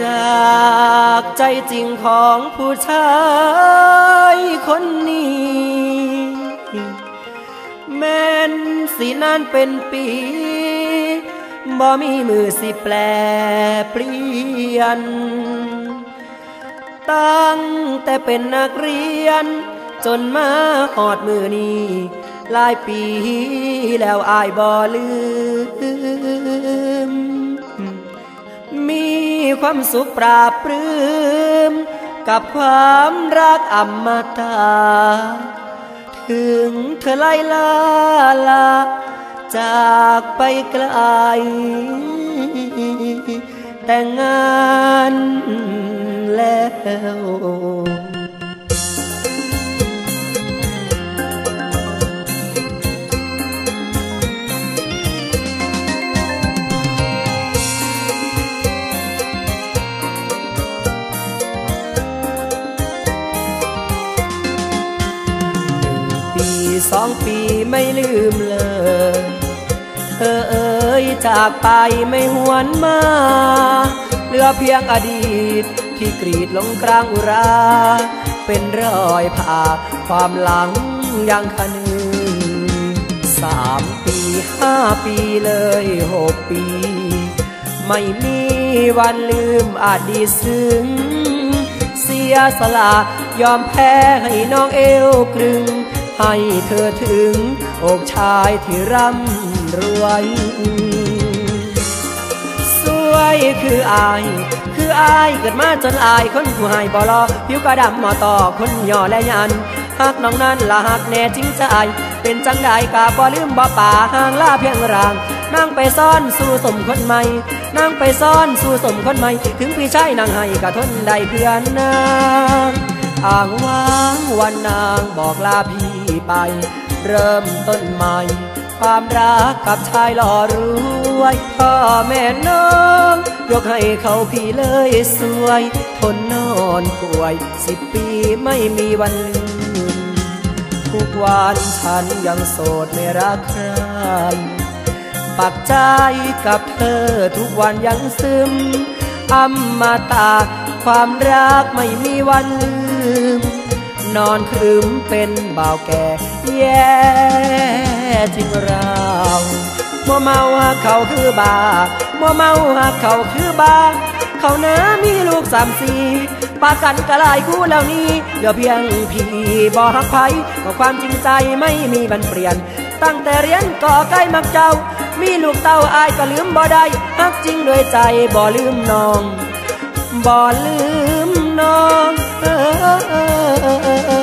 จากใจจริงของผู้ชายคนนี้ แม้นสีนานเป็นปีบ่มีมือสิแปลเปลี่ยน ตั้งแต่เป็นนักเรียน จนมาหอดมือนี้หลายปีแล้วอายบ่ลืม มีความสุขปราบปรื้มกับความรักอมตะถึงเธอไล่ลาลาจากไปไกล แต่งงานแล้ว สองปีไม่ลืมเลย เธอเอ๋ยจากไปไม่หวนมา เหลือเพียงอดีตที่กรีดลงกลางอุรา เป็นรอยผ่าความหลังยังคนึงสามปีห้าปีเลยหกปี ไม่มีวันลืมอดีตซึ้งเสียสละยอมแพ้ให้น้องเอวกรึง ให้เธอถึงอกชายที่ร่ำรวย สวยคืออาย คืออายเกิดมาจนอายคนผู้ให้บ่รอผิวกระดำหมอต่อคนหย่อและยันหักน้องนั้นละหักแน่จริงใจ เป็นจังใดกาบ่ลืมบ่ป่าห่างลาเพียงรางนั่งไปซ่อนสู่สมคนใหม่นั่งไปซ่อนสู่สมคนใหม่ ถึงพี่ชายนางให้กะทนได้เพื่อนนางอ่างว้างวันนางบอกลาพี่ ไป เริ่มต้นใหม่ ความรักกับชายหล่อรวยพ่อแม่น้องยกให้เขาพี่เลยสวย ทนนอนป่วยสิบปีไม่มีวันลืมทุกวันฉันยังโสดไม่รักใครปักใจกับเธอทุกวันยังซึมอมมาตาความรักไม่มีวันลืม นอนครึมเป็นบ่าวแก่ แย่จริงเรามัวเมาหากเขาคือบามัวเมาหากเขาคือบา เขานะมีลูกสามสี่ปากันกระลายคู่แล้วนี้เดี๋ยวเพียงพี่บ่ฮักไผก็ความจริงใจไม่มีบันเปลี่ยน ตั้งแต่เรียนก็ใกล้มักเจ้า มีลูกเต้าอายก็ลืมบ่ได้ฮักจริงด้วยใจบ่ลืมน้อง บ่ลืมน้อง เออ